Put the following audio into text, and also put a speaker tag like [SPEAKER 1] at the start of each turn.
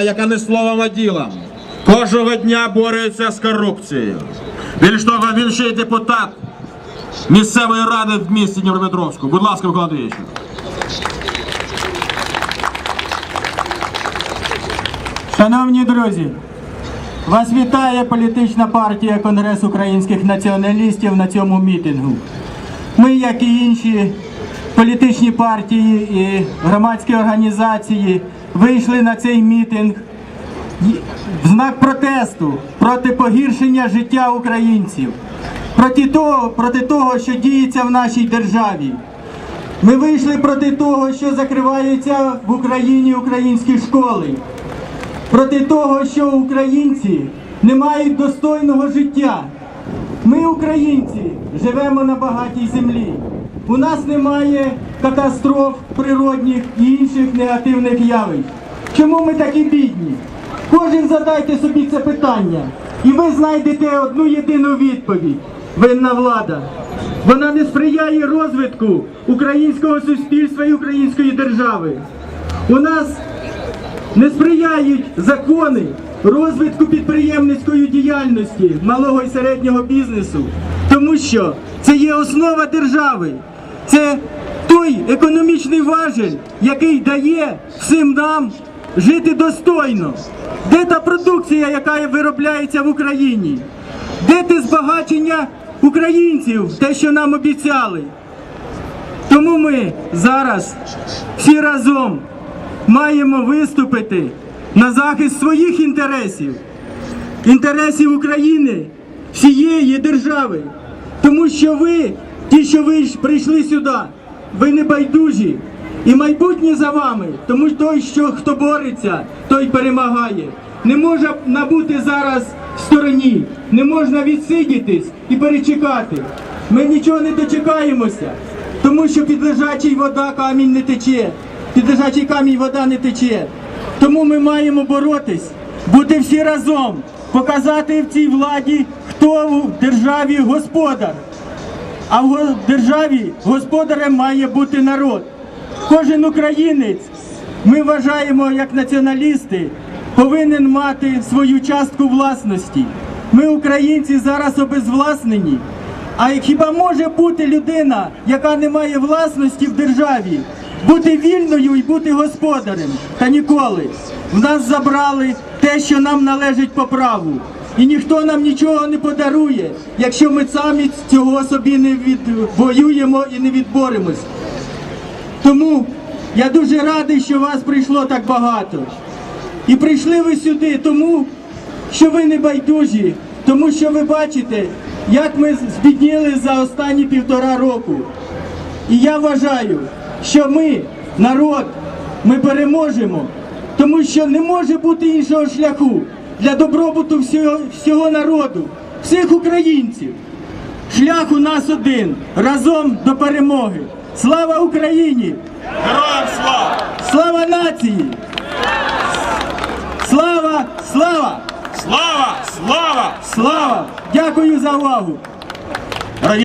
[SPEAKER 1] яка не словом, а ділом. Кожного дня бореться з корупцією. Більш того, він ще й депутат місцевої ради в місті Дніпропетровську. Будь ласка, Микола Андрійович.
[SPEAKER 2] Шановні друзі, вас вітає політична партія Конгрес українських націоналістів на цьому мітингу. Ми, як і інші політичні партії і громадські організації, вийшли на цей мітинг в знак протесту проти погіршення життя українців, проти того, проти того, що діється в нашій державі. Ми вийшли проти того, що закриваються в Україні українські школи проти того, що українці не мають достойного життя. Ми, українці, живемо на багатій землі. У нас немає катастроф природних і інших негативних явищ. Чому ми такі бідні? Кожен задайте собі це питання, і ви знайдете одну єдину відповідь. Винна влада. Вона не сприяє розвитку українського суспільства і української держави. У нас не сприяють закони розвитку підприємницької діяльності малого і середнього бізнесу, тому що це є основа держави, це той економічний важель, який дає всім нам жити достойно. Де та продукція, яка виробляється в Україні? Де те збагачення українців, те, що нам обіцяли? Тому ми зараз всі разом маємо виступити на захист своїх інтересів, інтересів України, всієї держави. Тому що ви, ті, що ви прийшли сюди, ви не байдужі. І майбутнє за вами, тому що той, що хто бореться, той перемагає. Не можна набути зараз в стороні, не можна відсидітись і перечекати. Ми нічого не дочекаємося, тому що під лежачий вода камінь не тече, під лежачий камінь вода не тече. Тому ми маємо боротись, бути всі разом, показати в цій владі, хто в державі господар. А в державі господарем має бути народ. Кожен українець, ми вважаємо як націоналісти, повинен мати свою частку власності. Ми, українці, зараз обезвласнені. А хіба може бути людина, яка не має власності в державі, бути вільною і бути господарем? Та ніколи. В нас забрали те, що нам належить по праву. І ніхто нам нічого не подарує, якщо ми самі цього собі не відвоюємо і не відборемось. Тому я дуже радий, що вас прийшло так багато. І прийшли ви сюди, тому що ви не байдужі, тому що ви бачите, як ми збідніли за останні півтора року. І я вважаю, що ми, народ, ми переможемо, тому що не може бути іншого шляху для добробуту всього, всього народу, всіх українців. Шлях у нас один разом до перемоги. Слава Україні!
[SPEAKER 1] Героям слава!
[SPEAKER 2] Слава нації! Слава! Слава!
[SPEAKER 1] Слава! Слава!
[SPEAKER 2] Слава! Дякую за увагу!